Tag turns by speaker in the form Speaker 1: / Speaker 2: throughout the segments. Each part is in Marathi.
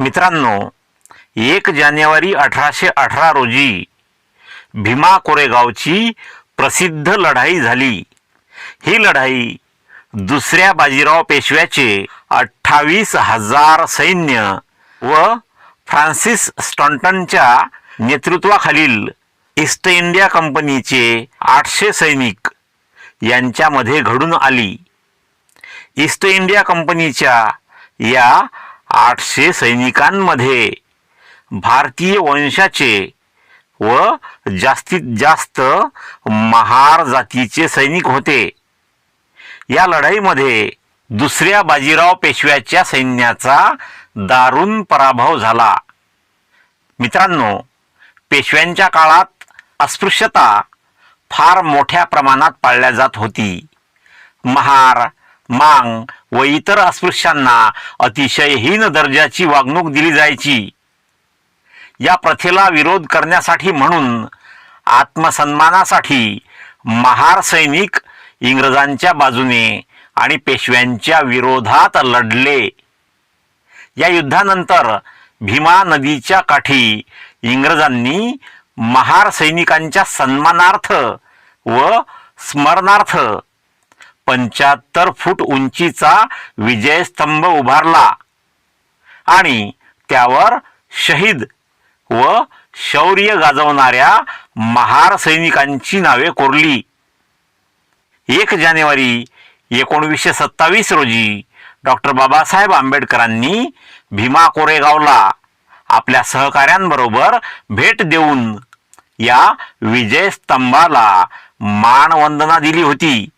Speaker 1: मित्रांनो एक जानेवारी अठराशे अठरा रोजी भीमा कोरेगावची प्रसिद्ध लढाई झाली. ही लढाई दुसऱ्या बाजीराव पेशव्याचे अठ्ठावीस हजार सैन्य व फ्रान्सिस स्टॉन्टनच्या नेतृत्वाखालील ईस्ट इंडिया कंपनीचे आठशे सैनिक यांच्यामध्ये घडून आली. ईस्ट इंडिया कंपनीच्या या आठशे सैनिकांमध्ये भारतीय वंशाचे व जास्तीत जास्त महार जातीचे सैनिक होते. या लढाईमध्ये दुसऱ्या बाजीराव पेशव्याच्या सैन्याचा दारुण पराभव झाला. मित्रांनो पेशव्यांच्या काळात अस्पृश्यता फार मोठ्या प्रमाणात पाळल्या जात होती. महार मांग व इतर अस्पृश्यांना अतिशय हीन दर्जाची वागणूक दिली जायची. या प्रथेला विरोध करण्यासाठी म्हणून आत्मसन्मानासाठी महार सैनिक इंग्रजांच्या बाजूने आणि पेशव्यांच्या विरोधात लढले. या युद्धानंतर भीमा नदीच्या काठी इंग्रजांनी महार सैनिकांच्या सन्मानार्थ व स्मरणार्थ पंच्याहत्तर फूट उंचीचा विजयस्तंभ उभारला. आणि त्यावर शहीद व शौर्य गाजवणाऱ्या महार सैनिकांची नावे कोरली. एक जानेवारी एकोणवीसशे सत्तावीस रोजी डॉक्टर बाबासाहेब आंबेडकरांनी भीमा कोरेगावला आपल्या सहकाऱ्यांबरोबर भेट देऊन या विजयस्तंभाला मानवंदना दिली होती.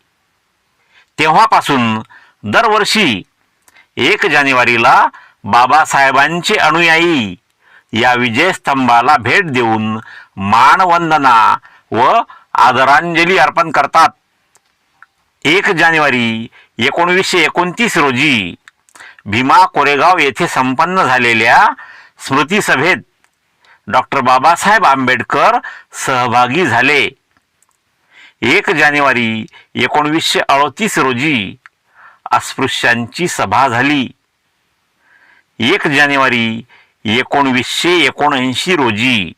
Speaker 1: तेव्हापासून दरवर्षी एक जानेवारीला बाबासाहेबांचे अनुयायी या विजयस्तंभाला भेट देऊन मानवंदना व आदरांजली अर्पण करतात. एक जानेवारी एकोणवीसशे एकोणतीस रोजी भीमा कोरेगाव येथे संपन्न झालेल्या स्मृती सभेत डॉक्टर बाबासाहेब आंबेडकर सहभागी झाले. एक जानेवारी एकोणवीसशे अडतीस रोजी अस्पृश्यांची सभा झाली. एक जानेवारी एकोणवीसशे एकोणऐंशी रोजी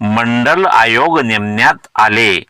Speaker 1: मंडल आयोग नेमण्यात आले.